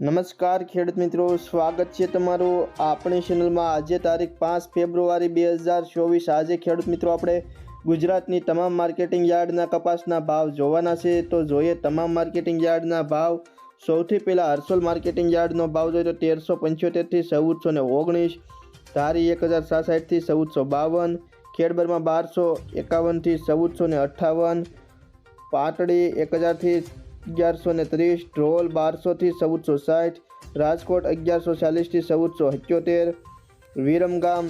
નમસ્કાર ખેડૂત મિત્રો, સ્વાગત છે તમારું આપણી ચેનલમાં આજે તારીખ પાંચ ફેબ્રુઆરી બે હજાર ચોવીસ. આજે ખેડૂત મિત્રો, આપણે ગુજરાતની તમામ માર્કેટિંગ યાર્ડના કપાસના ભાવ જોવાના છે. તો જોઈએ તમામ માર્કેટિંગ યાર્ડના ભાવ. સૌથી પહેલાં હર્સોલ માર્કેટિંગ યાર્ડનો ભાવ જોઈએ તો તેરસો પંચોતેરથી ચૌદસો ને ઓગણીસ. ધારી એક હજાર સાસઠથી ચૌદસો બાવન. ખેડબરમાં બારસો એકાવનથી ચૌદસો ને અઠ્ઠાવન. પાટડી એક હજારથી અગિયારસો ને ત્રીસ, ઢોલ બારસોથી ચૌદસો સાઠ, રાજકોટ અગિયારસો ચાલીસથી ચૌદસો સિત્યોતેર, વિરમગામ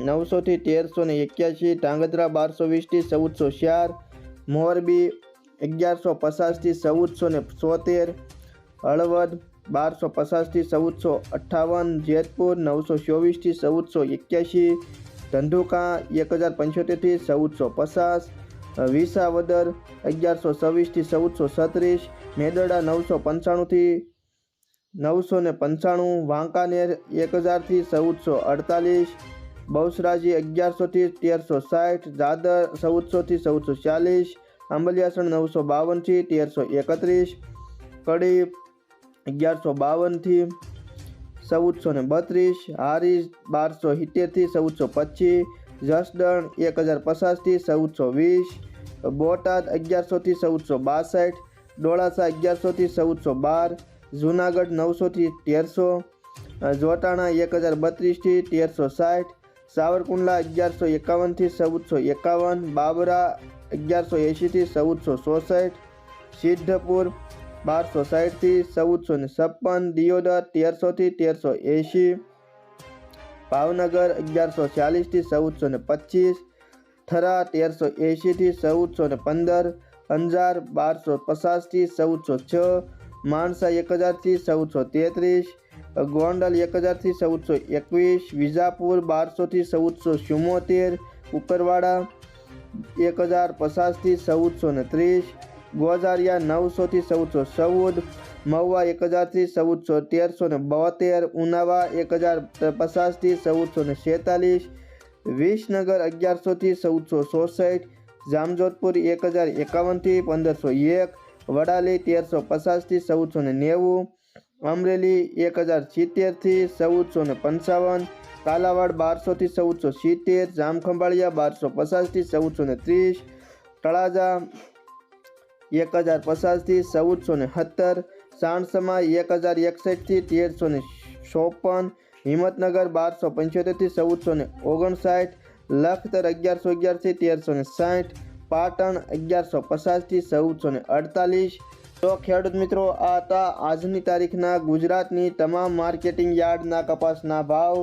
નવસોથી તેરસો ને એક્યાસી ધાંગધ્રા બારસો વીસથી ચૌદસો ચાર, મોરબી અગિયારસો પચાસથી ચૌદસો ને સોતેર, હળવદ બારસો પચાસથી ચૌદસો અઠ્ઠાવન, જેતપુર નવસો ચોવીસથી ચૌદસો એક્યાસી, ધંધુકા એક હજાર પંચોતેરથી ચૌદસો પચાસ વિસાવદર અગિયારસો છવ્વીસથી ચૌદસો છત્રીસ, મેદડા નવસો પંચાણુંથી નવસો ને પંચાણું, વાંકાનેર એક હજારથી ચૌદસો અડતાલીસ, બહુસરાજી અગિયારસોથી તેરસો સાઠ, દાદર ચૌદસોથી ચૌદસો ચાલીસ, આંબલિયાસણ નવસો બાવનથી તેરસો એકત્રીસ કડી અગિયારસો બાવનથી ચૌદસો ને બત્રીસ, હારીજ બારસો સિત્તેરથી ચૌદસો પચીસ જસદણ એક હજાર પચાસથી ચૌદસો વીસ બોટાદ અગિયારસોથી ચૌદસો બાસઠ ડોળાસા અગિયારસોથી ચૌદસો બાર જુનાગઢ નવસોથી તેરસો, જોટાણા એક હજાર બત્રીસથી તેરસો સાઠ સાવરકુંડલા અગિયારસો એકાવનથી ચૌદસો એકાવન બાબરા અગિયારસો એંશીથી ચૌદસો ચોસઠ સિદ્ધપુર બારસો સાઠથી ચૌદસો ને છપ્પન, દિયોદર તેરસોથી તેરસો એંશી ભાવનગર અગિયારસો ચાલીસથી ચૌદસો ને પચીસ, થરા તેરસો એંશીથી ચૌદસો ને પંદર, અંજાર બારસો પચાસથી ચૌદસો છ, માણસા એક હજારથી ચૌદસો તેત્રીસ, ગોંડલ એક હજારથી ચૌદસો એકવીસ, વિજાપુર બારસોથી ચૌદસો ચુમ્મોતેર ઉપરવાડા એક હજાર પચાસથી ચૌદસો ને ત્રીસ ગોઝારિયા નવસોથી ચૌદસો ચૌદ મહુવા એક હજારથી ચૌદસો, તેરસો ને બોતેર, ઉનાવા એક હજાર પચાસથી ચૌદસો ને છેતાલીસ, વિસનગર અગિયારસોથી ચૌદસો ચોસઠ જામજોધપુર એક હજાર એકાવનથી પંદરસો એક, વડાલી તેરસો પચાસથી ચૌદસો ને નેવું, અમરેલી એક હજાર સિત્તેરથી ચૌદસો ને પંચાવન, કાલાવાડ બારસોથી ચૌદસો સિત્તેર, જામખંભાળિયા બારસો પચાસથી ચૌદસો ને ત્રીસ, તળાજા એક હજાર પચાસથી ચૌદસો ને સત્તર, સાણસમાં એક હજાર એકસઠથી તેરસો ને ચોપન, હિંમતનગર બારસો પંચોતેરથી ચૌદસો ને ઓગણસાઠ, લખતર અગિયારસો અગિયારથી તેરસો ને સાઠ, પાટણ અગિયારસો પચાસથી ચૌદસો ને અડતાલીસ. તો ખેડૂત મિત્રો, આ હતા આજની તારીખના ગુજરાતની તમામ માર્કેટિંગ યાર્ડના કપાસના ભાવ.